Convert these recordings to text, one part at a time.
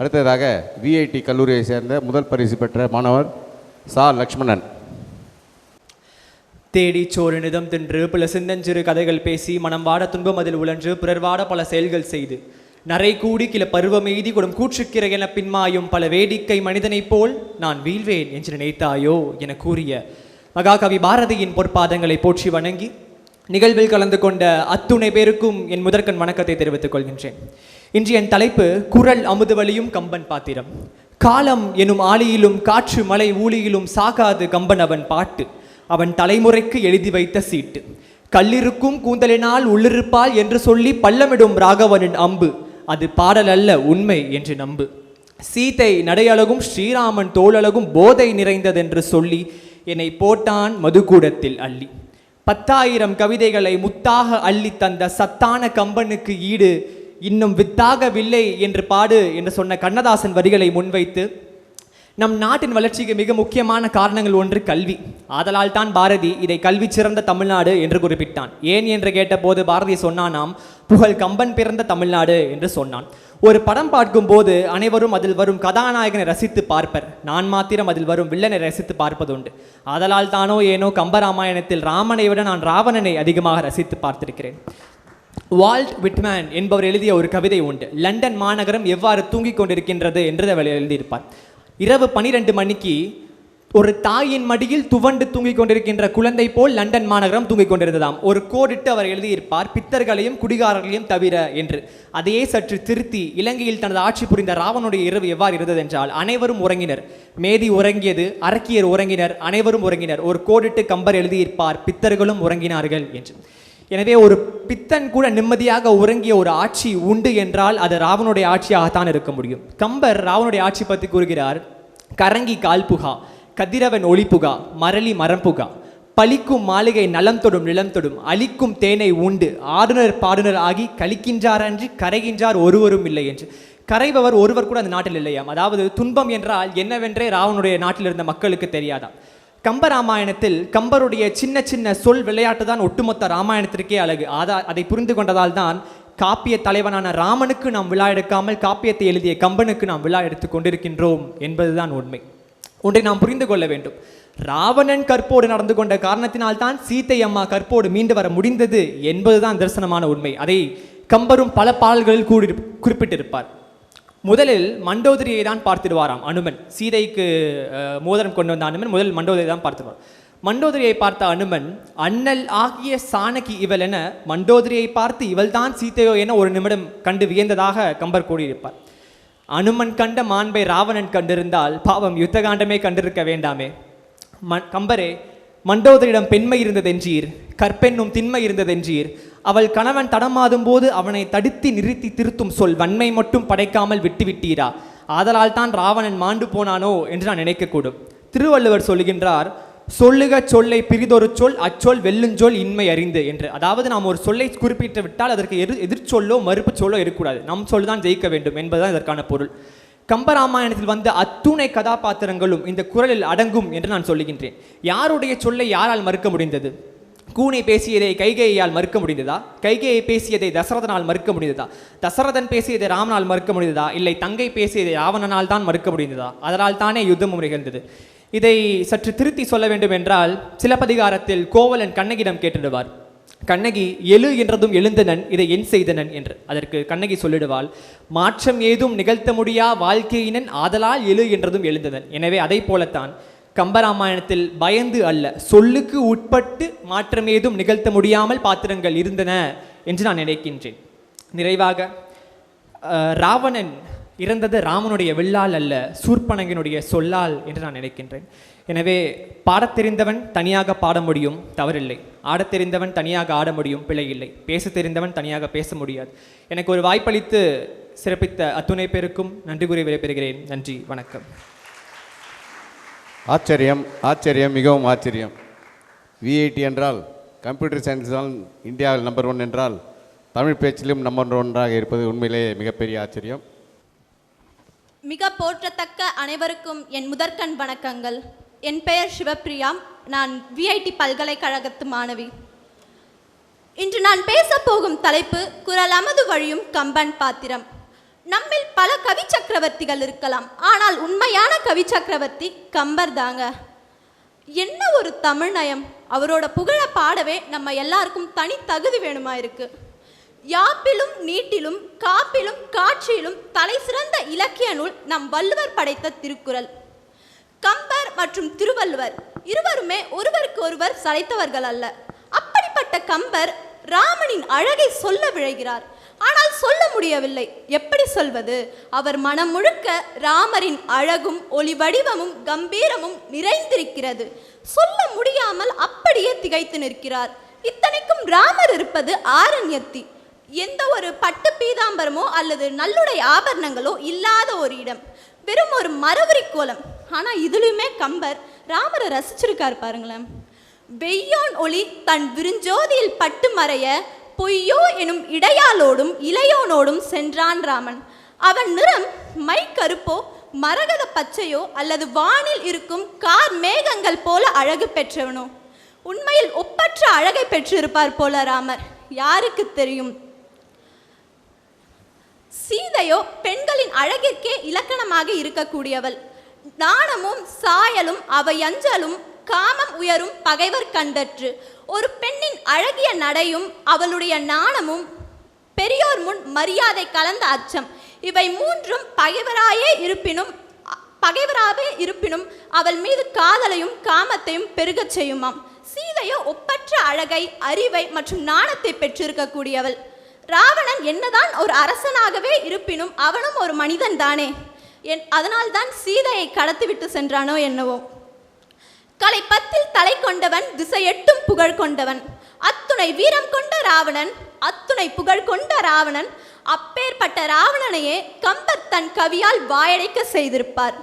அடுத்ததாக விஐடி கல்லூரியை சேர்ந்த முதல் பரிசு பெற்ற மாணவர் சா. லக்ஷ்மணன். தேடி சோறு நிதம் தின்று பல சின்னஞ்சிறு கதைகள் பேசி மனம் வாட துன்பம் அதில் உழன்று பிறர்வாட பல செயல்கள் செய்து. நரை கூடி கிள பருவமெய்தி கொடும் கூற்றுக்கிற என பின்மாயும் பல வேடிக்கை மனிதனைப் போல் நான் வீழ்வேன் என்று நினைத்தாயோ என கூறிய மகாகவி பாரதியின் பொற்பாதங்களை போற்றி வணங்கி நிகழ்வில் கலந்து கொண்ட அத்துணை பேருக்கும் என் முதற்கண் வணக்கத்தை தெரிவித்துக் கொள்கின்றேன். இன்று என் தலைப்பு குரல் அமுதுவலியும் கம்பன் பாத்திரம். காலம் எனும் ஆளியிலும் காற்று மலை ஊழியிலும் சாகாது கம்பன் அவன் பாட்டு. அவன் தலைமுறைக்கு எழுதி வைத்த சீட்டு. கல்லிருக்கும் கூந்தலினால் உள்ளிருப்பாள் என்று சொல்லி பள்ளமிடும் ராகவனின் அம்பு. அது பாடல் அல்ல உண்மை என்று நம்பு. சீதை நடையழகும் ஸ்ரீராமன் தோளழகும் போதை நிறைந்ததென்று சொல்லி என்னை போட்டான் மதுக்கூடத்தில் அள்ளி. பத்தாயிரம் கவிதைகளை முத்தாக அள்ளி தந்த சத்தான கம்பனுக்கு ஈடு இன்னும் வித்தாகவில்லை என்று பாடு என்று சொன்ன கண்ணதாசன் வரிகளை முன்வைத்து நம் நாட்டின் வளர்ச்சிக்கு மிக முக்கியமான காரணங்கள் ஒன்று கல்வி. ஆதலால் தான் பாரதி இதை கல்வி சிறந்த தமிழ்நாடு என்று குறிப்பிட்டான். ஏன் என்று கேட்டபோது பாரதி சொன்னானாம் புகழ் கம்பன் பிறந்த தமிழ்நாடு என்று சொன்னான். ஒரு படம் பார்க்கும்போது அனைவரும் அதில் வரும் கதாநாயகனை ரசித்து பார்ப்பர். நான் மாத்திரம் அதில் வரும் வில்லனை ரசித்து பார்ப்பதுண்டு. அதலால் தானோ ஏனோ கம்பராமாயணத்தில் ராமனை விட நான் ராவணனை அதிகமாக ரசித்து பார்த்திருக்கிறேன். வால்ட் விட்மேன் என்பவர் எழுதிய ஒரு கவிதை உண்டு. லண்டன் மாநகரம் எவ்வாறு தூங்கிக் கொண்டிருக்கின்றது என்று அவர் எழுதியிருப்பார். இரவு பனிரெண்டு மணிக்கு ஒரு தாயின் மடியில் துவண்டு தூங்கிக் கொண்டிருக்கின்ற குழந்தை போல் லண்டன் மாநகரம் தூங்கிக் கொண்டிருந்ததாம். ஒரு கோடிட்டு அவர் எழுதியிருப்பார் பித்தர்களையும் குடிகாரர்களையும் தவிர என்று. அதையே சற்று திருத்தி இலங்கையில் தனது ஆட்சி புரிந்த ராவனுடைய இரவு எவ்வாறு இருந்தது என்றால் அனைவரும் உறங்கினர். மேதி உறங்கியது அரக்கியர் உறங்கினர் அனைவரும் உறங்கினர். ஒரு கோடிட்டு கம்பர் எழுதியிருப்பார் பித்தர்களும் உறங்கினார்கள் என்று. எனவே ஒரு பித்தன் கூட நிம்மதியாக உறங்கிய ஒரு ஆட்சி உண்டு என்றால் அது ராவனுடைய ஆட்சியாகத்தான் இருக்க முடியும். கம்பர் ராவனுடைய ஆட்சி பற்றி கூறுகிறார் கரங்கி கால்புகா கதிரவன் ஒளிப்புகா மரளி மரம்புகா. பழிக்கும் மாளிகை நலம் தொடும் நிலம் தொடும் அழிக்கும் தேனை உண்டு. ஆடுனர் பாடுனர் ஆகி கழிக்கின்றார் அன்றி கரைகின்றார் ஒருவரும் இல்லை என்று. கரைபவர் ஒருவர் கூட அந்த நாட்டில் இல்லையாம். அதாவது துன்பம் என்றால் என்னவென்றே ராவனுடைய நாட்டில் இருந்த மக்களுக்கு தெரியாதாம். கம்பராமாயணத்தில் கம்பருடைய சின்ன சின்ன சொல் விளையாட்டு தான் ஒட்டுமொத்த ராமாயணத்திற்கே அழகு. அதா அதை புரிந்து கொண்டதால் தான் காப்பிய தலைவனான ராமனுக்கு நாம் விழா எடுக்காமல் காப்பியத்தை எழுதிய கம்பனுக்கு நாம் விழா எடுத்துக் கொண்டிருக்கின்றோம் என்பதுதான் உண்மை. ஒன்றை நாம் புரிந்து கொள்ள வேண்டும். ராவணன் கற்போடு நடந்து கொண்ட காரணத்தினால் தான் சீத்தை அம்மா கற்போடு மீண்டு வர முடிந்தது என்பதுதான் தரிசனமான உண்மை. அதை கம்பரும் பல பாடல்களில் கூடி குறிப்பிட்டிருப்பார். முதலில் மண்டோதரியை தான் பார்த்திடுவாராம் அனுமன். சீதைக்கு மோதிரம் கொண்டு வந்த அனுமன் முதல் மண்டோதரியை தான் பார்த்திடுவார். மண்டோதரியை பார்த்த அனுமன் அண்ணல் ஆகிய சாணகி இவள் என மண்டோதரியை பார்த்து இவள்தான் சீதையோ என ஒரு நிமிடம் கண்டு வியந்ததாக கம்பர் கூடியிருப்பார் அனுமன் கண்ட மாண்பை ராவணன் கண்டிருந்தால் பாவம் யுத்தகாண்டமே கண்டிருக்க வேண்டாமே. ம கம்பரே மண்டோதரிடம் பெண்மை இருந்ததென்றீர் கற்பென்னும் திண்மை இருந்ததென்றீர் அவள் கணவன் தடமாதும் போது அவனை தடுத்தி நிறுத்தி திருத்தும் சொல் வன்மை மட்டும் படைக்காமல் விட்டுவிட்டீரா? ஆதலால் தான் ராவணன் மாண்டு போனானோ என்று நான் நினைக்கக்கூடும். திருவள்ளுவர் சொல்லுகின்றார் சொல்லுக சொல்லை பிரிதொரு சொல் அச்சொல் வெல்லுஞ்சொல் இன்மை அறிந்து என்று. அதாவது நாம் ஒரு சொல்லை குறிப்பிட்டு விட்டால் அதற்கு எதிர் எதிர்ச்சொல்லோ மறுப்பு சொல்லோ இருக்கக்கூடாது. நம் சொல் தான் ஜெயிக்க வேண்டும் என்பதுதான் இதற்கான பொருள். கம்பராமாயணத்தில் வந்த அத்துணை கதாபாத்திரங்களும் இந்த குரலில் அடங்கும் என்று நான் சொல்லுகின்றேன். யாருடைய சொல்லை யாரால் மறுக்க முடிந்தது? கூனை பேசியதை கைகேயால் மறுக்க முடிந்ததா? கைகேயை பேசியதை தசரதனால் மறுக்க முடிந்ததா? தசரதன் பேசியதை ராமனால் மறுக்க முடிந்ததா? இல்லை தங்கை பேசியதை ராவணனால் தான் மறுக்க முடிந்ததா? அதனால் தானே யுத்தமும் நிகழ்ந்தது. இதை சற்று திருத்தி சொல்ல வேண்டும் என்றால் சிலப்பதிகாரத்தில் கோவலன் கண்ணகிடம் கேட்டுடுவார். கண்ணகி எழு என்றதும் எழுந்தனன் இதை என் செய்தனன் என்று. அதற்கு கண்ணகி சொல்லிடுவாள் மாற்றம் ஏதும் நிகழ்த்த முடியா? வாழ்க்கையினன் ஆதலால் எழு என்றதும் எழுந்தனன். எனவே அதை போலத்தான் கம்பராமாயணத்தில் பயந்து அல்ல சொல்லுக்கு உட்பட்டு மாற்றம் ஏதும் நிகழ்த்த முடியாமல் பாத்திரங்கள் இருந்தன என்று நான் நினைக்கின்றேன். நிறைவாக ராவணன் இறந்தது ராமனுடைய வில்லால் அல்ல சூர்பனங்கினுடைய சொல்லால் என்று நான் நினைக்கின்றேன். எனவே பாடத் தெரிந்தவன் தனியாக பாட முடியும் தவறில்லை. ஆடத் தெரிந்தவன் தனியாக ஆட முடியும் பிழை இல்லை தெரிந்தவன் தனியாக பேச முடியாது. எனக்கு ஒரு வாய்ப்பளித்து சிறப்பித்த அத்துணை பேருக்கும் நன்றி கூறி விடைபெறுகிறேன். நன்றி வணக்கம். ஆச்சரியம் ஆச்சரியம் மிகவும் ஆச்சரியம். விஐடி என்றால் கம்ப்யூட்டர் சயின்ஸ் தான் இந்தியாவில் நம்பர் ஒன் என்றால் தமிழ் பேச்சிலும் நம்பர் ஒன்றாக இருப்பது உண்மையிலேயே மிகப்பெரிய ஆச்சரியம். மிக போற்றத்தக்க அனைவருக்கும் என் முதற்கண் வணக்கங்கள். என் பெயர் சிவப்பிரியா. நான் விஐடி பல்கலைக்கழகத்து மாணவி. இன்று நான் பேசப்போகும் தலைப்பு குரல் அமது வழியும் கம்பன் பாத்திரம். நம்மில் பல கவி சக்கரவர்த்திகள் இருக்கலாம். ஆனால் உண்மையான கவி சக்கரவர்த்தி கம்பர் தாங்க. என்ன ஒரு தமிழ்நயம் அவரோட புகழ பாடவே நம்ம எல்லாருக்கும் தனி தகுதி வேணுமா இருக்கு யாப்பிலும் நீட்டிலும் காப்பிலும் காட்சியிலும் தலை சிறந்த இலக்கிய நூல் நம் வள்ளுவர் படைத்த திருக்குறள். கம்பர் மற்றும் திருவள்ளுவர் இருவருமே ஒருவருக்கு ஒருவர் சளைத்தவர்கள் அல்ல. அப்படிப்பட்ட கம்பர் ராமனின் அழகை சொல்ல விழைகிறார். ஆனால் சொல்ல முடியவில்லை. எப்படி சொல்வது? அவர் மனம் முழுக்க ராமரின் அழகும் ஒளி வடிவமும் கம்பீரமும் நிறைந்திருக்கிறது. சொல்ல முடியாமல் அப்படியே திகைத்து நிற்கிறார். இத்தனைக்கும் ராமர் இருப்பது ஆரண்யத்தி. எந்த ஒரு பட்டு பீதாம்பரமோ அல்லது நல்லுடை ஆபரணங்களோ இல்லாத ஒரு இடம். வெறும் ஒரு மரவரி கோலம். ஆனால் இதுலயுமே கம்பர் ராமரை ரசிச்சிருக்காரு பாருங்களேன். வெய்யோன் ஒளி தன் விருஞ்சோதியில் பட்டு மறைய பொய்யோ எனும் இடையாளோடும் இளையோனோடும் சென்றான் ராமன். அவன் நிறம் மை கருப்போ மரகத பச்சையோ அல்லது வானில் இருக்கும் கார் மேகங்கள் போல அழகு பெற்றவனோ. உண்மையில் ஒப்பற்ற அழகை பெற்றிருப்பார் போல ராமர். யாருக்கு தெரியும்? சீதையோ பெண்களின் அழகிற்கே இலக்கணமாக இருக்கக்கூடியவள். நாணமும் சாயலும் அவையஞ்சலும் காமம் உயரும் பகைவர் கண்டற்று. ஒரு பெண்ணின் அழகிய நடையும் அவளுடைய நாணமும் பெரியோர் முன் மரியாதை கலந்த அச்சம். இவை மூன்றும் பகைவராயே இருப்பினும் பகைவராகவே இருப்பினும் அவள் மீது காதலையும் காமத்தையும் பெருகச் செய்யுமாம். சீதையோ ஒப்பற்ற அழகை அறிவை மற்றும் நாணத்தை பெற்றிருக்கக்கூடியவள். ராவணன் என்னதான் ஒரு அரசனாகவே இருப்பினும் அவனும் ஒரு மனிதன் தானே என் அதனால்தான் சீதையை கடத்திவிட்டு சென்றானோ என்னவோ. கலை பத்தில் தலை கொண்டவன் திசையெட்டும் புகழ் கொண்டவன். அத்துணை வீரம் கொண்ட ராவணன் அத்துணை புகழ் கொண்ட ராவணன் அப்பேற்பட்ட ராவணனையே கம்பர் தன் கவியால் வாயடைக்க செய்திருப்பார்.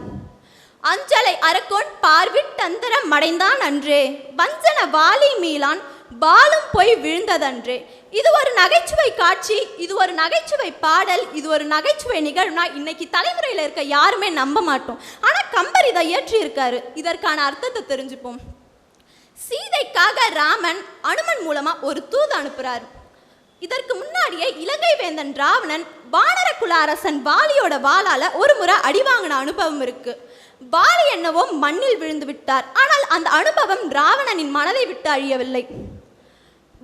அஞ்சலை அரக்கோன் பார்விட்டந்தரம் மடைந்தான் அன்றே. வஞ்சன வாலி மீளான் பாலும் போய் விழுந்ததன்றே. இது ஒரு நகைச்சுவை காட்சி இது ஒரு நகைச்சுவை பாடல் இது ஒரு நகைச்சுவை நிகழ்வுனா இன்னைக்கு தலைமுறையில் இருக்க யாருமே நம்ப மாட்டோம். ஆனால் கம்பர் இதை இயற்றியிருக்காரு. இதற்கான அர்த்தத்தை தெரிஞ்சுப்போம். சீதைக்காக ராமன் அனுமன் மூலமாக ஒரு தூது அனுப்புகிறார் இதற்கு முன்னாடியே இலங்கை வேந்தன் ராவணன் வானர குல அரசன் வாலியோட வாளால ஒரு முறை அடிவாங்கின அனுபவம் இருக்கு. வாலி என்னவோ மண்ணில் விழுந்து விட்டார். ஆனால் அந்த அனுபவம் ராவணனின் மனதை விட்டு அழியவில்லை.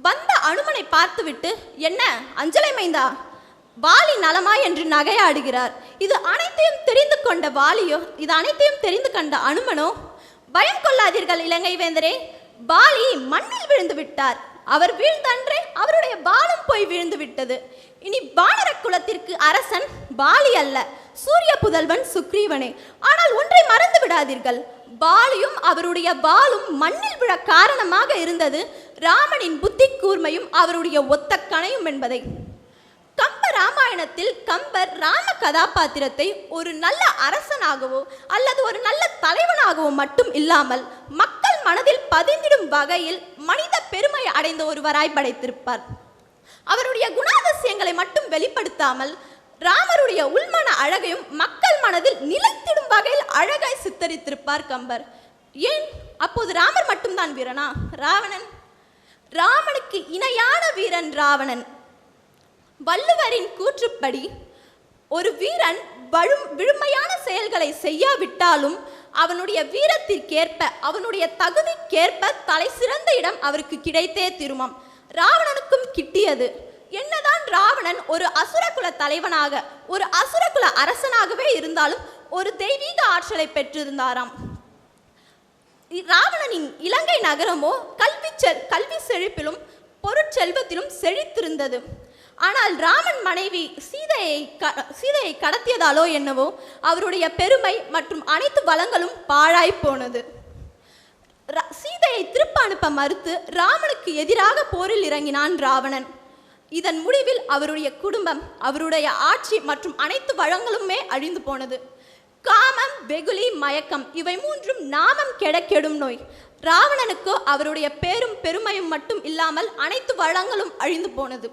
வந்த அனுமனை பார்த்துவிட்டு என்ன அஞ்சலை மைந்தா? வாலி நலமா என்று நகையாடுகிறார். இது அனைத்தையும் தெரிந்து கொண்ட வாலியோ இது அனைத்தையும் தெரிந்து கொண்ட அனுமனோ? பயம் கொள்ளாதீர்கள் இலங்கை வேந்தரே. பாலி மண்ணில் விழுந்து விட்டார். அவர் வீழ்ந்தன்றே அவருடைய பாலும் போய் விழுந்து விட்டது. இனி வானர குலத்திற்கு அரசன் பாலி அல்ல. சூரிய புதல்வன் சுக்ரீவனே ஆனால் ஒன்றை மறந்து விடாதீர்கள். பாலியும் அவருடைய பாலும் மண்ணில் விழ காரணமாக இருந்தது. ராமனின் புத்தி கூர்மையும் அவருடைய ஒத்த கணையும் என்பதை. கம்ப ராமாயணத்தில் கம்பர் ராம கதாபாத்திரத்தை ஒரு நல்ல அரசனாகவோ அல்லது ஒரு நல்ல தலைவனாகவோ மட்டும் இல்லாமல் மக்கள் மனதில் பதிந்திடும் வகையில் மனித பெருமை அடைந்த ஒருவராய் படைத்திருப்பார். அவருடைய குணாதிசயங்களை மட்டும் வெளிப்படுத்தாமல் ராமருடைய உள்மன அழகையும் மக்கள் மனதில் நிலைத்திடும் வகையில் அழகாய் சித்தரித்திருப்பார் கம்பர். ஏன்? அப்போது ராமர் மட்டும்தான் வீரனா? ராவணன்? ராமனுக்கு இணையான வீரன் ராவணன். வள்ளுவரின் கூற்றுப்படி ஒரு வீரன் வழும் விழுமையான செயல்களை செய்யாவிட்டாலும் அவனுடைய வீரத்திற்கேற்ப அவனுடைய தகுதிக்கேற்ப தலை சிறந்த இடம் அவருக்கு கிடைத்தே திருமம். ராவணனுக்கும் கிட்டியது. என்னதான் ராவணன் ஒரு அசுரகுல தலைவனாக ஒரு அசுரகுல அரசனாகவே இருந்தாலும் ஒரு தெய்வீக ஆற்றலை பெற்றிருந்தாராம். ராவணனின் இலங்கை நகரமோ கல்வி கல்வி செழிப்பிலும் பொருட்செல்வத்திலும் செழித்திருந்தது. ஆனால் ராமன் மனைவி சீதையை க சீதையை கடத்தியதாலோ என்னவோ அவருடைய பெருமை மற்றும் அனைத்து வளங்களும் பாழாய் போனது. ரா- சீதையை திருப்ப அனுப்ப மறுத்து ராமனுக்கு எதிராக போரில் இறங்கினான் ராவணன். இதன் முடிவில் அவருடைய குடும்பம் அவருடைய ஆட்சி மற்றும் அனைத்து வளங்களுமே அழிந்து போனது. காமம் வெகுளி மயக்கம் இவை மூன்றும் நாமம் கெட கெடும் நோய். ராவணனுக்கோ அவருடைய பேரும் பெருமையும் மட்டும் இல்லாமல் அனைத்து வளங்களும் அழிந்து போனது.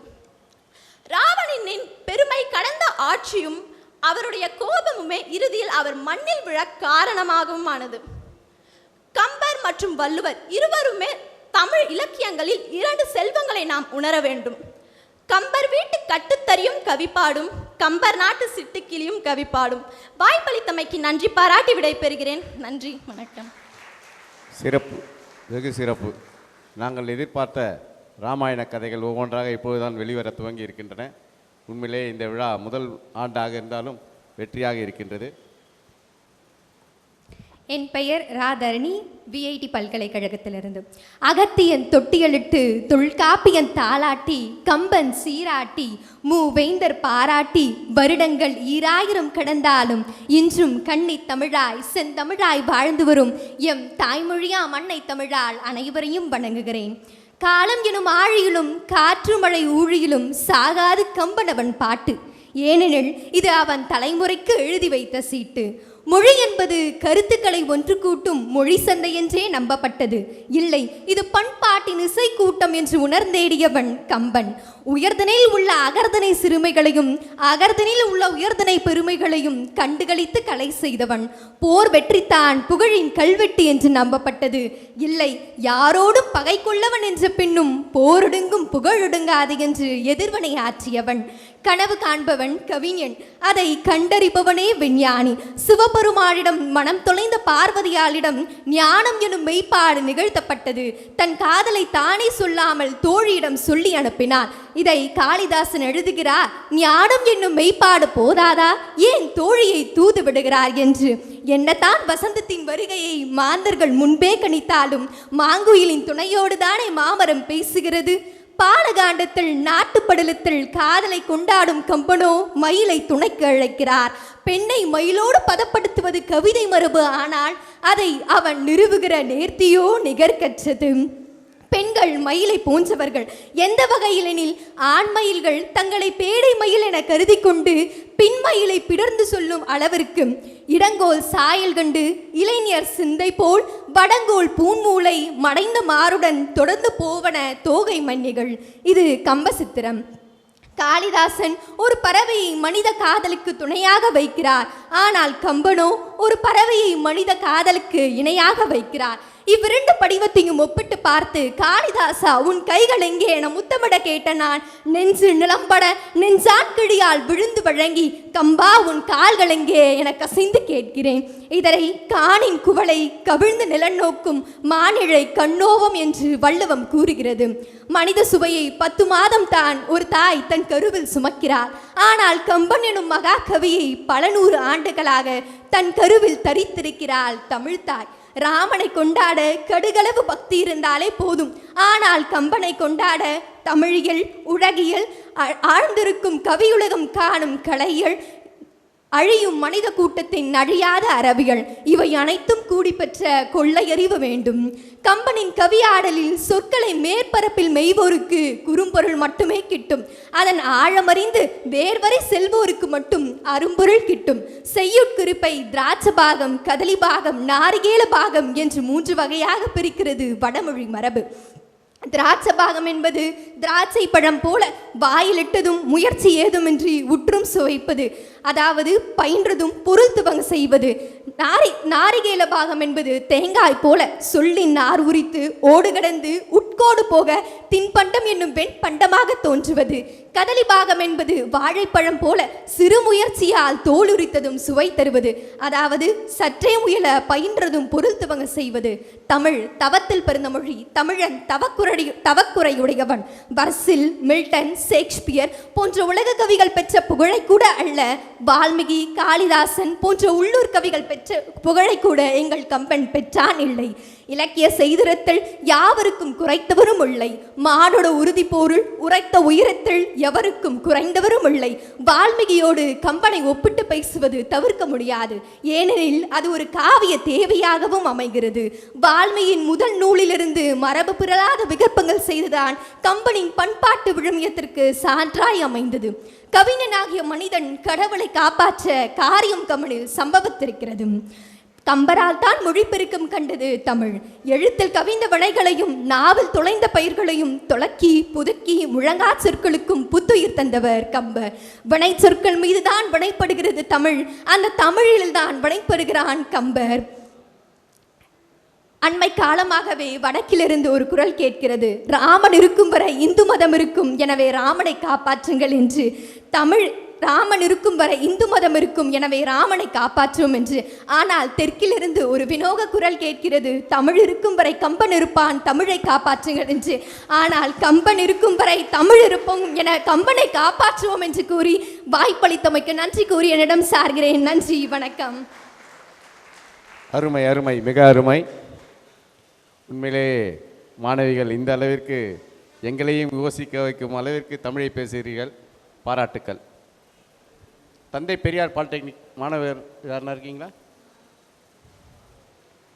ராவணனின் பெருமை கடந்த ஆட்சியும் அவருடைய கோபமுமே இறுதியில் அவர் மண்ணில் விழ காரணமாகவும் ஆனது கம்பர் மற்றும் வள்ளுவர் இருவருமே தமிழ் இலக்கியங்களில் இரண்டு செல்வங்களை நாம் உணர வேண்டும். கம்பர் வீட்டு கட்டுத்தறியும் கவிப்பாடும் கம்பர் நாட்டு சிட்டுக்கிளியும் கவிப்பாடும். வாய்ப்பளித்தமைக்கு நன்றி பாராட்டி விடைபெறுகிறேன். நன்றி வணக்கம். சிறப்பு வெகு சிறப்பு. நாங்கள் எதிர்பார்த்த ராமாயண கதைகள் ஒவ்வொன்றாக இப்போதுதான் வெளிவர துவங்கி இருக்கின்றன. உண்மையிலே இந்த விழா முதல் ஆண்டாக இருந்தாலும் வெற்றியாக இருக்கின்றது. என் பெயர் ராதரணி விஐடி பல்கலைக்கழகத்திலிருந்து. அகத்தியன் தொட்டியலிட்டு தொல்காப்பியன் தாளாட்டி கம்பன் சீராட்டி மூவேந்தர் பாராட்டி வருடங்கள் ஈராயிரம் கடந்தாலும் இன்றும் கண்ணி தமிழாய் செந்தமிழாய் வாழ்ந்து வரும் எம் தாய்மொழியா மண்ணை தமிழால் அனைவரையும் வணங்குகிறேன். காலம் எனும் ஆழியிலும் காற்று மழை ஊழியிலும் சாகாது கம்பனவன் பாட்டு. ஏனெனில் இது அவன் தலைமுறைக்கு எழுதி வைத்த சீட்டு. மொழி என்பது கருத்துக்களை ஒன்று கூட்டும் மொழி சந்தை என்றே நம்பப்பட்டது. இல்லை இது பண்பாட்டின் இசை கூட்டம் என்று உணர்ந்தேடியவன் கம்பன். உயர்தனில் உள்ள அகர்தனை சிறுமைகளையும் அகர்தனில் உள்ள உயர்தனை பெருமைகளையும் கண்டுகளித்து கலை செய்தவன். போர் வெற்றித்தான் புகழின் கல்வெட்டு என்று நம்பப்பட்டது. இல்லை யாரோடும் பகை கொள்ளவன் என்ற பின்னும் போரொடுங்கும் புகழொடுங்காது என்று எதிர்வனை ஆற்றியவன். கனவு காண்பவன் கவிஞன். அதை கண்டறிபவனே விஞ்ஞானி. சிவபெருமானிடம் மனம் தொலைந்த பார்வதியாளிடம் ஞானம் எனும் மெய்ப்பாடு நிகழ்த்தப்பட்டது. தன் காதலை தானே சொல்லாமல் தோழியிடம் சொல்லி அனுப்பினான் இதை காளிதாசன் எழுதுகிறார் ஞானம் என்னும் மெய்ப்பாடு போதாதா? ஏன் தோழியை தூது விடுகிறார் என்று? என்னதான் வசந்தத்தின் வருகையை மாந்தர்கள் முன்பே கணித்தாலும் மாங்குயிலின் துணையோடு தானே மாமரம் பேசுகிறது? பாலகாண்டத்தில் நாட்டுப்படலத்தில் காதலை கொண்டாடும் கம்பனோ மயிலை துணைக்கு அழைக்கிறார். பெண்ணை மயிலோடு பதப்படுத்துவது கவிதை மரபு ஆனால் அதை அவன் நிறுவுகிற நேர்த்தியோ நிகர்கற்றது. பெண்கள் மயிலை போன்றவர்கள். எந்த வகையிலெனில் ஆண் மயில்கள் தங்களை பேடை மயில் என கருதி கொண்டு பின்மயிலை பிடர்ந்து சொல்லும் அளவிற்கு இடங்கோல் சாயல் கண்டு இளைஞர் சிந்தை போல் வடங்கோல் பூன்மூளை மடைந்த மாறுடன் தொடர்ந்து போவன தோகை மன்னிகள். இது கம்பசித்திரம். காளிதாசன் ஒரு பறவையை மனித காதலுக்கு துணையாக வைக்கிறார். ஆனால் கம்பனோ ஒரு பறவையை மனித காதலுக்கு இணையாக வைக்கிறார். இவ்விரண்டு படிவத்தையும் ஒப்பிட்டு பார்த்து காளிதாசா உன் கைகள் எங்கே? என முத்தமிட கேட்ட நான் நெஞ்சு நிலம்பட நெஞ்சாட்கிழியால் விழுந்து வழங்கி கம்பா உன் கால்கள் எங்கே? என கசிந்து கேட்கிறேன். இதனை காணின் குவளை கவிழ்ந்து நிலநோக்கும் மானிழை கண்ணோவம் என்று வள்ளுவம் கூறுகிறது. மனித சுவையை பத்து மாதம் தான் ஒரு தாய் தன் கருவில் சுமக்கிறார் ஆனால் கம்பன் எனும் மகாகவியை பல நூறு ஆண்டுகளாக தன் கருவில் தரித்திருக்கிறாள் தமிழ்தாய். ராமனை கொண்டாட கடுகளவு பக்தி இருந்தாலே போதும். ஆனால் கம்பனை கொண்டாட தமிழியல் உலகியல் ஆழ்ந்திருக்கும் கவியுலகம் காணும் கலையல் அழியும் மனித கூட்டத்தின் அழியாத அரபிகள் இவை அனைத்தும் கூடி பெற்ற கொள்ளையறிவு வேண்டும். கம்பனின் கவியாடலில் சொற்களை மேற்பரப்பில் மெய்வோருக்கு குறும்பொருள் மட்டுமே கிட்டும். அதன் ஆழமறிந்து வேர்வரை செல்வோருக்கு மட்டும் அரும்பொருள் கிட்டும். செய்யுட்குறிப்பை திராட்ச பாகம் கதலி பாகம் நாரிகேல பாகம் என்று மூன்று வகையாக பிரிக்கிறது வடமொழி மரபு. திராட்சை பாகம் என்பது திராட்சை பழம் போல வாயிலிட்டதும் முயற்சி ஏதுமின்றி உற்றும் சுவைப்பது. அதாவது பயின்றதும் பொருள் துவங்க செய்வது. நாரி நாரிகேல பாகம் என்பது தேங்காய் போல. சொல்லின் நார் உரித்து ஓடு கடந்து உட்கோடு போக தின்பண்டம் என்னும் பெண் பண்டமாக தோன்றுவது. கதலி பாகம் என்பது வாழைப்பழம் போல சிறு முயற்சியால் தோல் உரித்ததும் சுவை தருவது. அதாவது சற்றே முயல பயின்றதும் பொருள் துவங்க செய்வது. தமிழ் தவத்தில் பிறந்த மொழி தமிழன் தவக்குறை தவக்குறையுடையவன். பர்சில் மில்டன் ஷேக்ஸ்பியர் போன்ற உலக கவிகள் பெற்ற புகழை கூட அல்ல வால்மீகி காளிதாசன் போன்ற உள்ளூர் கவிகள் பெற்ற புகழை கூட எங்கள் கம்பன் பெற்றான் இல்லை. இலக்கிய செய்திரத்தில் யாவருக்கும் குறைத்தவரும் இல்லை. மானோட உறுதி போருள் உரைத்த உயரத்தில் எவருக்கும் குறைந்தவரும் இல்லை. வால்மீகியோடு கம்பனை ஒப்பிட்டு பேசுவது தவிர்க்க முடியாது. ஏனெனில் அது ஒரு காவிய தேவையாகவும் அமைகிறது. வால்மீகியின் முதல் நூலிலிருந்து மரபு பிறலாத விகற்பங்கள் செய்துதான் கம்பனின் பண்பாட்டு விழுமியத்திற்கு சான்றாய் அமைந்தது. கவிஞனாகிய மனிதன் கடவுளை காப்பாற்ற காரியம் கமலில் சம்பவத்திருக்கிறது கம்பரால் தான் மொழிபெருக்கம் கண்டது தமிழ். எழுத்தில் கவிந்த வினைகளையும் நாவில் தொலைந்த பயிர்களையும் தொலக்கி புதுக்கி முழங்கா சொற்களுக்கும் புத்துயிர் தந்தவர் கம்பர் வினை சொற்கள் மீதுதான் வினைப்படுகிறது தமிழ். அந்த தமிழில்தான் வினைப்படுகிறான் கம்பர். அண்மை காலமாகவே வடக்கிலிருந்து ஒரு குரல் கேட்கிறது. ராமன் இருக்கும் வரை இந்து மதம் இருக்கும். எனவே ராமனை காப்பாற்றுங்கள் என்று. தமிழ் ராமன் இருக்கும் வரை இந்து மதம் இருக்கும். எனவே ராமனை காப்பாற்றுவோம் என்று. ஆனால் தெற்கிலிருந்து ஒரு வினோக குரல் கேட்கிறது. தமிழ் இருக்கும் வரை கம்பன் இருப்பான் தமிழை காப்பாற்றுங்கள் என்று. ஆனால் கம்பன் இருக்கும் வரை தமிழ் இருப்போம் என கம்பனை காப்பாற்றுவோம் என்று கூறி வாய்ப்பளித்தமைக்கு நன்றி கூறி என்னிடம் சார்கிறேன். நன்றி வணக்கம். அருமை அருமை மிக அருமை. உண்மையிலே மாணவிகள் இந்த அளவிற்கு எங்களையும் யோசிக்க வைக்கும் அளவிற்கு தமிழை பேசுகிறீர்கள். பாராட்டுக்கள். தந்தை பெரியார் பாலிடெக்னிக் மாணவர் யாருன்னா இருக்கீங்களா?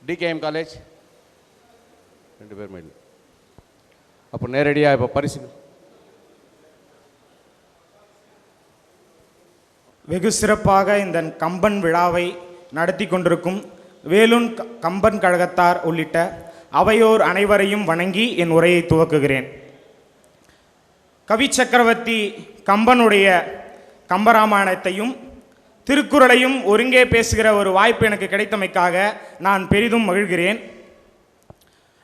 டிகேஎம் காலேஜ் ரெண்டு பேருமே இல்லை அப்போ நேரடியாக இப்போ பரிசு. வெகு சிறப்பாக இந்த கம்பன் விழாவை நடத்தி கொண்டிருக்கும் வேலூன் கம்பன் கழகத்தார் உள்ளிட்ட அவையோர் அனைவரையும் வணங்கி என் உரையை துவக்குகிறேன். கவி சக்கரவர்த்தி கம்பனுடைய கம்பராமாயணத்தையும் திருக்குறளையும் ஒருங்கே பேசுகிற ஒரு வாய்ப்பு எனக்கு கிடைத்தமைக்காக நான் பெரிதும் மகிழ்கிறேன்.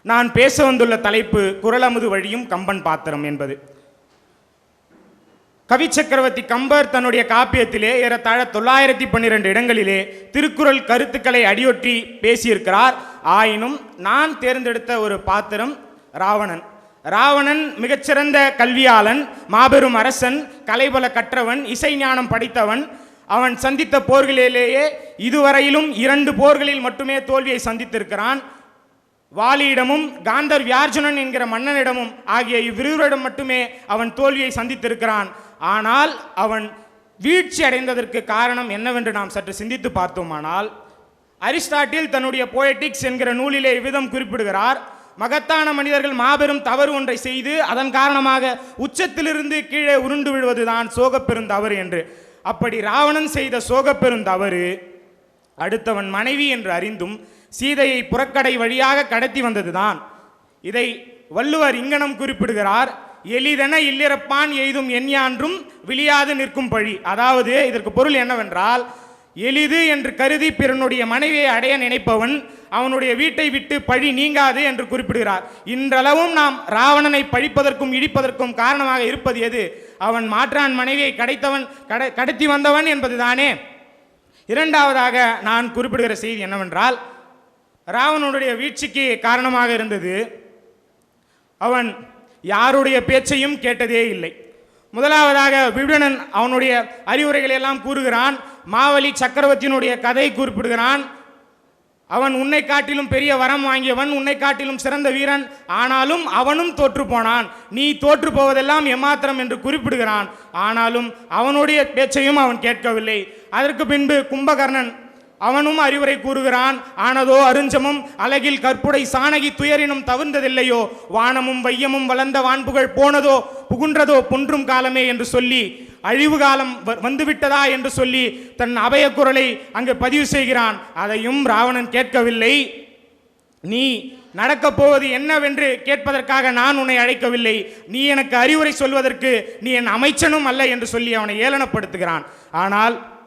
நான் பேச வந்துள்ள தலைப்பு குரலமுது வழியும் கம்பன் பாத்திரம் என்பது. கவி சக்கரவர்த்தி கம்பர் தன்னுடைய காப்பியத்திலே ஏறத்தாழ தொள்ளாயிரத்தி பன்னிரெண்டு இடங்களிலே திருக்குறள் கருத்துக்களை அடியொற்றி பேசியிருக்கிறார். ஆயினும் நான் தேர்ந்தெடுத்த ஒரு பாத்திரம் ராவணன். ராவணன் மிகச்சிறந்த கல்வியாளன் மாபெரும் அரசன் கலைபல கற்றவன் இசை ஞானம் படித்தவன். அவன் சந்தித்த போர்களிலேயே இதுவரையிலும் இரண்டு போர்களில் மட்டுமே தோல்வியை சந்தித்திருக்கிறான். வாலியிடமும் காந்தர் வியார்ஜுனன் என்கிற மன்னனிடமும் ஆகிய இவ்விருவரிடம் மட்டுமே அவன் தோல்வியை சந்தித்திருக்கிறான். ஆனால் அவன் வீழ்ச்சி அடைந்ததற்கு காரணம் என்னவென்று நாம் சற்று சிந்தித்து பார்த்தோமானால் அரிஸ்டாட்டில் தன்னுடைய போயட்டிக்ஸ் என்கிற நூலிலே இவ்விதம் குறிப்பிடுகிறார். மகத்தான மனிதர்கள் மாபெரும் தவறு ஒன்றை செய்து அதன் காரணமாக உச்சத்திலிருந்து கீழே உருண்டு விழுவதுதான் சோகப்பெருந்தவறு என்று. அப்படி ராவணன் செய்த சோகப்பெருந்தவறு அடுத்தவன் மனைவி என்று அறிந்தும் சீதையை புறக்கடை வழியாக கடத்தி வந்ததுதான். இதை வள்ளுவர் இங்கனம் குறிப்பிடுகிறார். எளிதென இல்லிறப்பான் எய்தும் எஞ்ஞான்றும் விழியாது நிற்கும் பழி. அதாவது இதற்கு பொருள் என்னவென்றால் எளிது என்று கருதி பிறனுடைய மனைவியை அடைய நினைப்பவன் அவனுடைய வீட்டை விட்டு பழி நீங்காது என்று குறிப்பிடுகிறார். இன்றளவும் நாம் ராவணனை பழிப்பதற்கும் இடிப்பதற்கும் காரணமாக இருப்பது எது? அவன் மாற்றான் மனைவியை கடைத்தவன் கடை கடத்தி வந்தவன் என்பதுதானே. இரண்டாவதாக நான் குறிப்பிடுகிற செய்தி என்னவென்றால் ராவணனுடைய வீழ்ச்சிக்கு காரணமாக இருந்தது. அவன் யாருடைய பேச்சையும் கேட்டதே இல்லை. முதலாவதாக விபணன் அவனுடைய அறிவுரைகளை எல்லாம் கூறுகிறான். மாவலி சக்கரவர்த்தியினுடைய கதை குறிப்பிடுகிறான். அவன் உன்னை காட்டிலும் பெரிய வரம் வாங்கியவன் உன்னை காட்டிலும் சிறந்த வீரன். ஆனாலும் அவனும் தோற்று போனான். நீ தோற்று போவதெல்லாம் எமாத்திரம் என்று குறிப்பிடுகிறான். ஆனாலும் அவனுடைய பேச்சையும் அவன் கேட்கவில்லை. அதற்கு பின்பு கும்பகர்ணன் அவனும் அறிவுரை கூறுகிறான். ஆனதோ அருஞ்சமும் அழகில் கற்புடை சாணகி துயரினும் தவிர்ந்ததில்லையோ? வானமும் வையமும் வளர்ந்த வான்புகள் போனதோ? புகுன்றதோ? பொன்றும் காலமே என்று சொல்லி அழிவு காலம் வ- வந்துவிட்டதா என்று சொல்லி தன் அபய குரலை அங்கு பதிவு செய்கிறான். அதையும் ராவணன் கேட்கவில்லை. நீ நடக்கப் போவது என்னவென்று கேட்பதற்காக நான் உன்னை அழைக்கவில்லை. நீ எனக்கு அறிவுரை சொல்வதற்கு நீ என் அமைச்சனும் அல்ல என்று சொல்லி அவனை ஏளனப்படுத்துகிறான். ஆனால்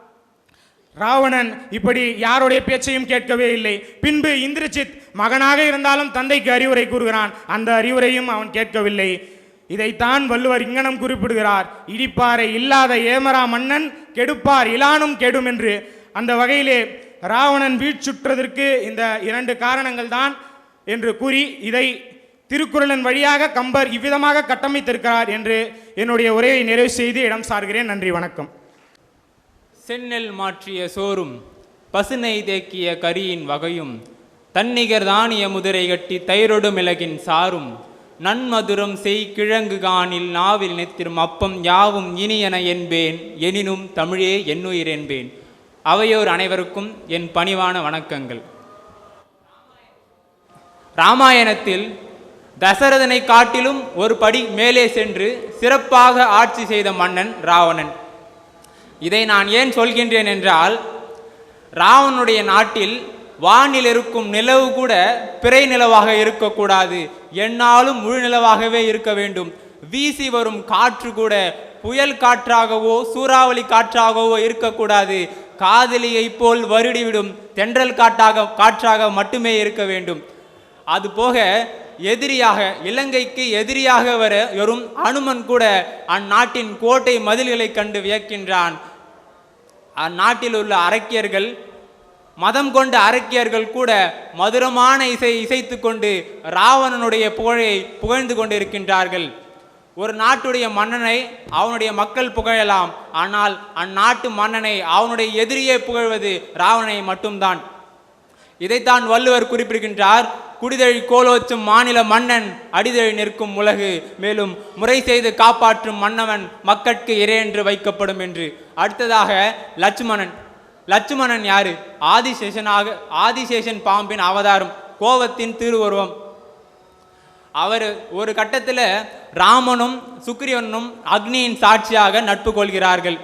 ராவணன் இப்படி யாருடைய பேச்சையும் கேட்கவே இல்லை. பின்பு இந்திரஜித் மகனாக இருந்தாலும் தந்தைக்கு அறிவுரை கூறுகிறான். அந்த அறிவுரையும் அவன் கேட்கவில்லை. இதைத்தான் வள்ளுவர் இங்கனம் குறிப்பிடுகிறார். இடிப்பாரை இல்லாத ஏமரா மன்னன் கெடுப்பார் இலானும் கெடும் என்று. அந்த வகையிலே ராவணன் வீழ்ச்சுற்றதற்கு இந்த இரண்டு காரணங்கள் தான் என்று கூறி இதை திருக்குறளின் வழியாக கம்பர் இவ்விதமாக கட்டமைத்திருக்கிறார் என்று என்னுடைய உரையை நிறைவு செய்து இடம் சார்கிறேன். நன்றி வணக்கம். செந்நெல் மாற்றிய சோறும் பசுனை தேக்கிய கரியின் வகையும் தன்னிகர் தானிய முதிரை கட்டி தயிரொடு மிளகின் சாரும் நன்மதுரம் செய் கிழங்கு காணில் நாவில் நித்திரும் அப்பம் யாவும் இனியன என்பேன் எனினும் தமிழே என்னுயிர் என்பேன். அவையோர் அனைவருக்கும் என் பணிவான வணக்கங்கள். ராமாயணத்தில் தசரதனை காட்டிலும் ஒரு படி மேலே சென்று சிறப்பாக ஆட்சி செய்த மன்னன் ராவணன். இதை நான் ஏன் சொல்கின்றேன் என்றால் ராவனுடைய நாட்டில் வானில் இருக்கும் நிலவு கூட பிறை நிலவாக இருக்கக்கூடாது. என்னாலும் முழு நிலவாகவே இருக்க வேண்டும். வீசி வரும் காற்று கூட புயல் காற்றாகவோ சூறாவளி காற்றாகவோ இருக்கக்கூடாது. காதலியைப் போல் வருடிவிடும் தென்றல் காட்டாக காற்றாக மட்டுமே இருக்க வேண்டும். அதுபோக எதிரியாக இலங்கைக்கு எதிரியாக வர வரும் அனுமன் கூட அந்நாட்டின் கோட்டை மதில்களை கண்டு வியக்கின்றான். அந்நாட்டில் உள்ள அரக்கியர்கள் மதம் கொண்ட அரக்கியர்கள் கூட மதுரமான இசை இசைத்து கொண்டு ராவணனுடைய புகழை புகழ்ந்து கொண்டிருக்கின்றார்கள். ஒரு நாட்டுடைய மன்னனை அவனுடைய மக்கள் புகழலாம் ஆனால் அந்நாட்டு மன்னனை அவனுடைய எதிரியே புகழ்வது ராவணனை மட்டும்தான். இதைத்தான் வள்ளுவர் குறிப்பிடுகின்றார் குடிதழி கோலோச்சும் மாநில மன்னன் அடிதழி நிற்கும் உலகு மேலும் முறை செய்து காப்பாற்றும் மன்னவன் மக்கட்கு இறை என்று வைக்கப்படும் என்று. அடுத்ததாக லட்சுமணன். லட்சுமணன் யாரு? ஆதிசேஷனாக ஆதிசேஷன் பாம்பின் அவதாரம் கோவத்தின் திருவுருவம். அவர் ஒரு கட்டத்தில் ராமனும் சுக்ரியனும் அக்னியின் சாட்சியாக நட்பு கொள்கிறார்கள்.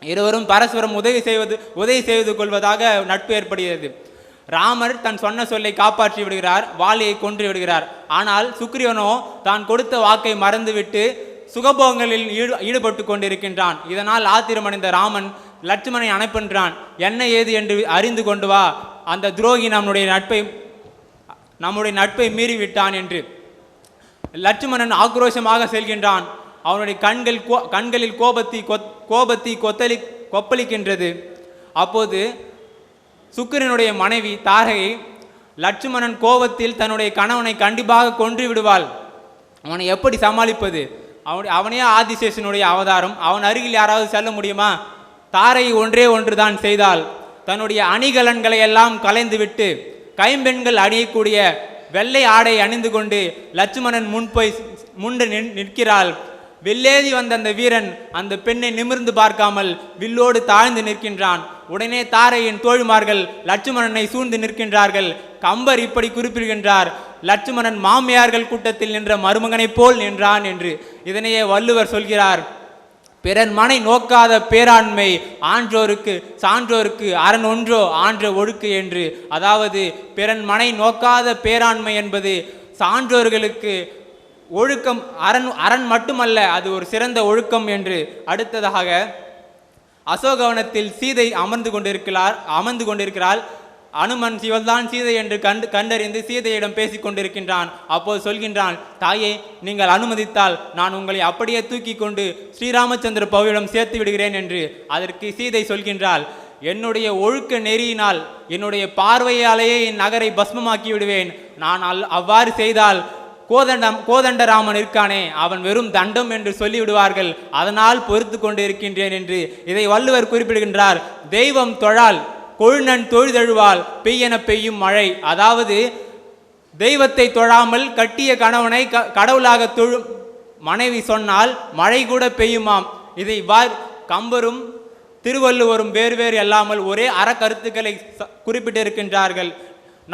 இருவரும் பரஸ்பரம் உதவி செய்வது உதவி செய்து கொள்வதாக நட்பு ஏற்படுகிறது. ராமர் தன் சொன்ன சொல்லை காப்பாற்றி விடுகிறார் வாலியை கொன்று விடுகிறார். ஆனால் சுக்கிரியவனோ தான் கொடுத்த வாக்கை மறந்துவிட்டு சுகபோகங்களில் ஈடு ஈடுபட்டு கொண்டிருக்கின்றான். இதனால் ஆத்திரமடைந்த ராமன் லட்சுமணனை அனுப்புகின்றான் என்ன ஏது என்று அறிந்து கொண்டு வா. அந்த துரோகி நம்முடைய நட்பை நம்முடைய நட்பை மீறிவிட்டான் என்று. லட்சுமணன் ஆக்ரோஷமாக செல்கின்றான். அவனுடைய கண்கள் கோ கண்களில் கோபத்தி கொத் கோபத்தி கொத்தளி கொப்பளிக்கின்றது. அப்போது சுக்கிரனுடைய மனைவி தாரகை லட்சுமணன் கோபத்தில் தன்னுடைய கணவனை கண்டிப்பாக கொன்று விடுவாள். அவனை எப்படி சமாளிப்பது? அவனுடைய அவனே ஆதிசேஷனுடைய அவதாரம். அவன் அருகில் யாராவது செல்ல முடியுமா? தாரை ஒன்றே ஒன்றுதான் செய்தால் தன்னுடைய அணிகலன்களை எல்லாம் கலைந்துவிட்டு கைம்பெண்கள் அணியக்கூடிய வெள்ளை ஆடை அணிந்து கொண்டு லட்சுமணன் முன் போய் முண்டு நின்- நிற்கிறாள். வில்லேதி வந்த அந்த வீரன் அந்த பெண்ணை நிமிர்ந்து பார்க்காமல் வில்லோடு தாழ்ந்து நிற்கின்றான். உடனே தாரையின் தோழிமார்கள் லட்சுமணனை சூழ்ந்து நிற்கின்றார்கள். கம்பர் இப்படி குறிப்பிடுகின்றார் லட்சுமணன் மாமியார்கள் கூட்டத்தில் நின்ற மருமகனைப் போல் நின்றான் என்று. இதனையே வள்ளுவர் சொல்கிறார் பிறன் மனை நோக்காத பேராண்மை ஆன்றோருக்கு சான்றோருக்கு அரண் ஒன்றோ ஆன்ற ஒழுக்கு என்று. அதாவது பிறன் மனை நோக்காத பேராண்மை என்பது சான்றோர்களுக்கு ஒழுக்கம் அரண் அரண் மட்டுமல்ல அது ஒரு சிறந்த ஒழுக்கம் என்று. அடுத்ததாக அசோகவனத்தில் சீதை அமர்ந்து கொண்டிருக்கிறார் அமர்ந்து கொண்டிருக்கிறாள். அனுமன் சிவன்தான் சீதை என்று கண்டு கண்டறிந்து சீதையிடம் பேசிக் கொண்டிருக்கின்றான். அப்போது சொல்கின்றான் தாயே நீங்கள் அனுமதித்தால் நான் உங்களை அப்படியே தூக்கி கொண்டு ஸ்ரீராமச்சந்திர பவுவிடம் சேர்த்து விடுகிறேன் என்று அதற்கு சீதை சொல்கின்றாள். என்னுடைய ஒழுக்க நெறியினால் என்னுடைய பார்வையாலேயே என் நகரை பஸ்மமாக்கி விடுவேன். நான் அல் அவ்வாறு செய்தால் கோதண்டம் கோதண்டராமன் இருக்கானே அவன் வெறும் தண்டம் என்று சொல்லிவிடுவார்கள். அதனால் பொறுத்து கொண்டு இருக்கின்றேன் என்று இதை வள்ளுவர் குறிப்பிடுகின்றார். தெய்வம் தொழால் கொழுநன் தொழுதழுவால் பெய்யென பெய்யும் மழை. அதாவது தெய்வத்தை தொழாமல் கட்டிய கணவனை க கடவுளாக தொழும் மனைவி சொன்னால் மழை கூட பெய்யுமாம். இதை வார் கம்பரும் திருவள்ளுவரும் வேறு வேறு அல்லாமல் ஒரே அறக்கருத்துக்களை குறிப்பிட்டிருக்கின்றார்கள்.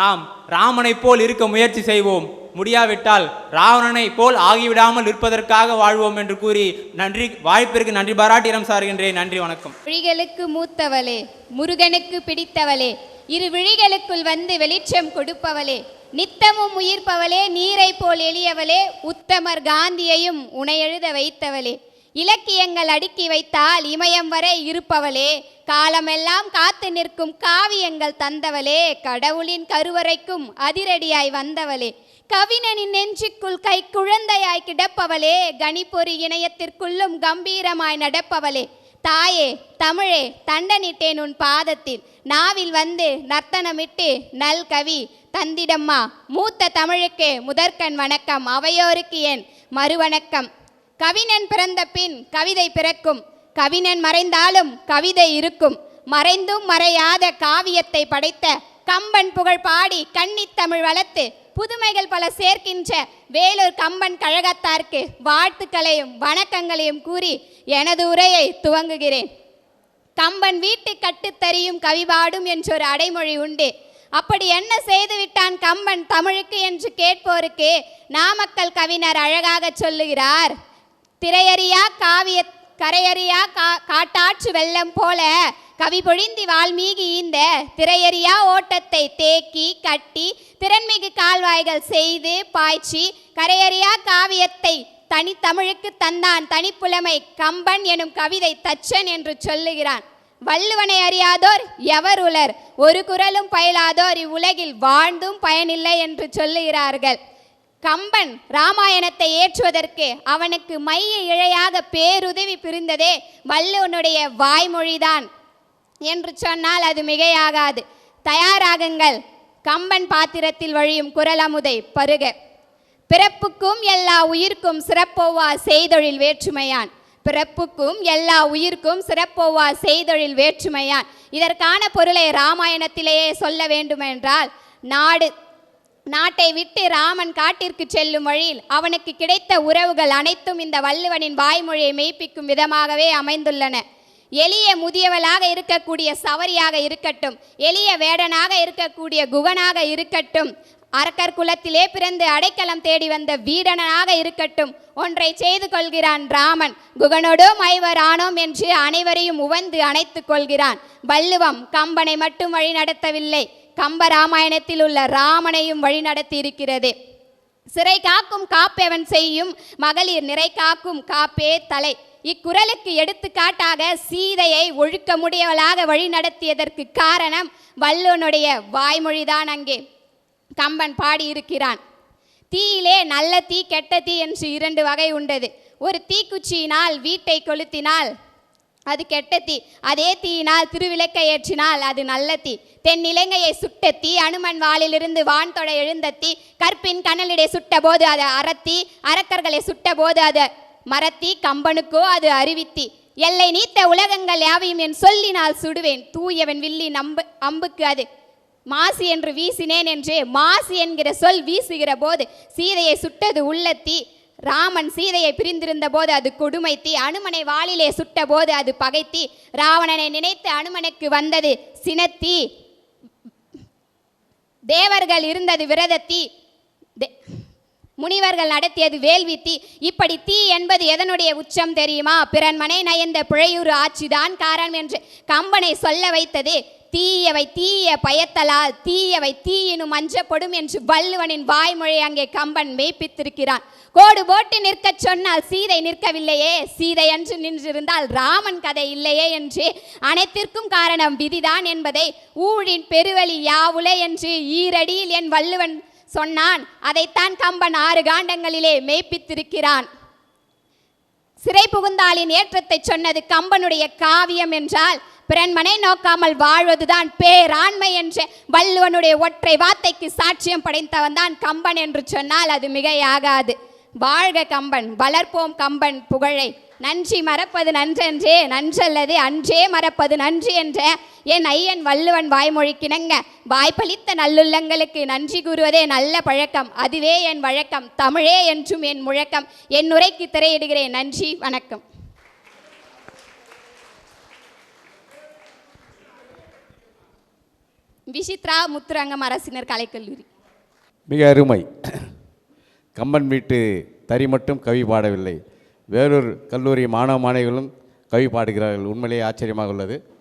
நாம் ராமனைப் போல் இருக்க முயற்சி செய்வோம். முடியாவிட்டால் ராவணனைப் போல் ஆகிவிடாமல் இருப்பதற்காக வாழ்வோம் என்று கூறி நன்றி வாய்ப்பிற்கு நன்றி பாராட்டிடம் சாருகின்றேன். நன்றி வணக்கம். விழிகளுக்கு மூத்தவளே முருகனுக்கு பிடித்தவளே இரு விழிகளுக்குள் வந்து வெளிச்சம் கொடுப்பவளே நித்தமும் உயிர்ப்பவளே நீரை போல் எளியவளே உத்தமர் காந்தியையும் உனையெழுத வைத்தவளே. இலக்கியங்கள் அடுக்கி வைத்தால் இமயம் வரை இருப்பவளே காலமெல்லாம் காத்து நிற்கும் காவியங்கள் தந்தவளே கடவுளின் கருவறைக்கும் அதிரடியாய் வந்தவளே. கவிஞனின் நெஞ்சுக்குள் கை குழந்தையாய் கிடப்பவளே கணிப்பொறி இணையத்திற்குள்ளும் கம்பீரமாய் நடப்பவளே. தாயே தமிழே தண்டனிட்டேன் உன் பாதத்தில். நாவில் வந்து நர்த்தனமிட்டு நல் கவி தந்திடம்மா மூத்த தமிழுக்கு முதற்கண் வணக்கம் அவையோருக்கு என் மறுவணக்கம்? கவிஞன் பிறந்த பின் கவிதை பிறக்கும். கவிஞன் மறைந்தாலும் கவிதை இருக்கும். மறைந்தும் மறையாத காவியத்தை படைத்த கம்பன் புகழ் பாடி கன்னித் தமிழ் வளர்த்து புதுமைகள் பல சேர்க்கின்ற வேலூர் கம்பன் கழகத்தார்க்கு வாழ்த்துக்களையும் வணக்கங்களையும் கூறி எனது உரையை துவங்குகிறேன். கம்பன் வீட்டு கட்டுத்தறியும் கவிபாடும் என்றொரு அடைமொழி உண்டு. அப்படி என்ன செய்து விட்டான் கம்பன் தமிழுக்கு என்று கேட்போருக்கு நாமக்கல் கவிஞர் அழகாக சொல்லுகிறார். திரையறியா காவிய கரையறியா கா காட்டாற்று வெள்ளம் போல கவி பொழிந்தி வால்மீகி இந்த திரையறியா ஓட்டத்தை தேக்கி கட்டி திறன்மிகு கால்வாய்கள் செய்து பாய்ச்சி கரையறியா காவியத்தை தனித்தமிழுக்கு தந்தான் தனிப்புலமை கம்பன் எனும் கவிதை தச்சன் என்று சொல்லுகிறான். வள்ளுவனை அறியாதோர் எவர் உலர் ஒரு குரலும் பயிலாதோர் இவ்வுலகில் வாழ்ந்தும் பயனில்லை என்று சொல்லுகிறார்கள். கம்பன் ராமாயணத்தை ஏற்றுவதற்கு அவனுக்கு மைய இழையாக பேருதவி புரிந்ததே வள்ளுவனுடைய வாய்மொழிதான். என்று சொன்னால் அது மிகையாகாது. தயாராகுங்கள். கம்பன் பாத்திரத்தில் வழியும் குரலமுதை பருக. பிறப்புக்கும் எல்லா உயிர்க்கும் சிறப்போவா செய்தொழில் வேற்றுமையான். பிறப்புக்கும் எல்லா உயிர்க்கும் சிறப்போவா செய்தொழில் வேற்றுமையான். இதற்கான பொருளை ராமாயணத்திலேயே சொல்ல வேண்டுமென்றால் நாடு நாட்டை விட்டு ராமன் காட்டிற்கு செல்லும் வழியில் அவனுக்கு கிடைத்த உறவுகள் அனைத்தும் இந்த வள்ளுவனின் வாய்மொழியை மெய்ப்பிக்கும் விதமாகவே அமைந்துள்ளன. எளிய முதியவளாக இருக்கக்கூடிய சவரியாக இருக்கட்டும் எளிய வேடனாக இருக்கக்கூடிய குகனாக இருக்கட்டும் அரக்கர் குலத்திலே பிறந்து அடைக்கலம் தேடி வந்த வீடனாக இருக்கட்டும் ஒன்றை செய்து கொள்கிறான் ராமன். குகனோடோ மைவர் ஆனோம் என்று அனைவரையும் உவந்து அணைத்துக் கொள்கிறான். வள்ளுவம் கம்பனை மட்டும் வழி நடத்தவில்லை கம்ப ராமாயணத்தில் உள்ள ராமனையும் வழிநடத்தி இருக்கிறது சிறை காக்கும் காப்பேவன் செய்யும் மகளிர் நிறை காக்கும் காப்பே தலை. இக்குரலுக்கு எடுத்துக்காட்டாக சீதையை ஒழுக்க முடியவளாக வழிநடத்தியதற்கு காரணம் வள்ளுவனுடைய வாய்மொழிதான் அங்கே. கம்பன் பாடியிருக்கிறான். தீயிலே நல்ல தீ கெட்ட தீ என்று இரண்டு வகை உண்டது. ஒரு தீக்குச்சியினால் வீட்டை கொளுத்தினால் அது கெட்ட தீ. அதே தீயினால் திருவிளக்கை ஏற்றினால் அது நல்ல தீ. தென்னிலங்கையை சுட்ட தீ அனுமன் வாளிலிருந்து வான்தொட எழுந்த தீ. கற்பின் கனலிடை சுட்ட போது அது அறத்தி. அரக்கர்களை சுட்ட போது அது மரத்தி. கம்பனுக்கோ அது அறிவித்தி எல்லை நீத்த உலகங்கள் யாவையும் என் சொல்லினால் சுடுவேன். தூயவன் வில்லி நம்பு அம்புக்கு அது மாசு என்று வீசினேன் என்றே. மாசு என்கிற சொல் வீசுகிற போது சீதையை சுட்டது உள்ளத்தி ராமன் சீதையை பிரிந்திருந்த போது அது கொடுமை தீ அனுமனை வாளிலே சுட்ட போது அது பகைத்தி ராவணனை நினைத்து அனுமனுக்கு வந்தது சினத்தீ. தேவர்கள் இருந்தது விரதத்தி. தே- முனிவர்கள் நடத்தியது வேள்வி தீ இப்படி தீ என்பது எதனுடைய உச்சம் தெரியுமா? பிறன்மனை நயந்த புழையூர் ஆட்சிதான் காரணம் என்று கம்பனை சொல்ல வைத்தது. தீயவை தீய பயத்தலால் தீயவை தீயினும் அஞ்சப்படும் என்று வள்ளுவனின் வாய்மொழி அங்கே கம்பன் மெய்ப்பித்திருக்கிறான். கோடு போட்டு நிற்கச் சொன்னால் சீதை நிற்கவில்லையே சீதை என்று நின்றிருந்தால் ராமன் கதை இல்லையே என்று. அனைத்திற்கும் காரணம் விதிதான் என்பதை ஊழின் பெருவழி யாவுலே என்று ஈரடியில் என் வள்ளுவன் சொன்னான். அதைத்தான் கம்பன் ஆறு காண்டங்களிலே மெய்ப்பித்திருக்கிறான். சிறை புகுந்தாளின் ஏற்றத்தை சொன்னது கம்பனுடைய காவியம் என்றால் பிறன்மனை நோக்காமல் வாழ்வதுதான் பேராண்மை என்ற வள்ளுவனுடைய ஒற்றை வார்த்தைக்கு சாட்சியம் படைத்தவன் தான் கம்பன் என்று சொன்னால் அது மிகையாகாது. வாழ்க கம்பன் வளர்ப்போம் கம்பன் புகழை. நன்றி மறப்பது நன்றென்றே நன்றல்லது அன்றே மறப்பது நன்றி என்ற என் ஐயன் வள்ளுவன் வாய்மொழிக்கிணங்க. வாய்ப்பளித்த நல்லுள்ளங்களுக்கு நன்றி கூறுவதே நல்ல பழக்கம். அதுவே என் வழக்கம். தமிழே என்றும் என் முழக்கம். என் உரைக்கு திரையிடுகிறேன். நன்றி வணக்கம். விசித்ரா முத்துரங்கம் அரசினர் கலைக்கல்லூரி. மிக அருமை. கம்பன் வீட்டு தறி மட்டும் கவி பாடவில்லை. வேறொரு கல்லூரி மாணவ மாணவிகளும் கவி பாடுகிறார்கள். உண்மையிலேயே ஆச்சரியமாக உள்ளது.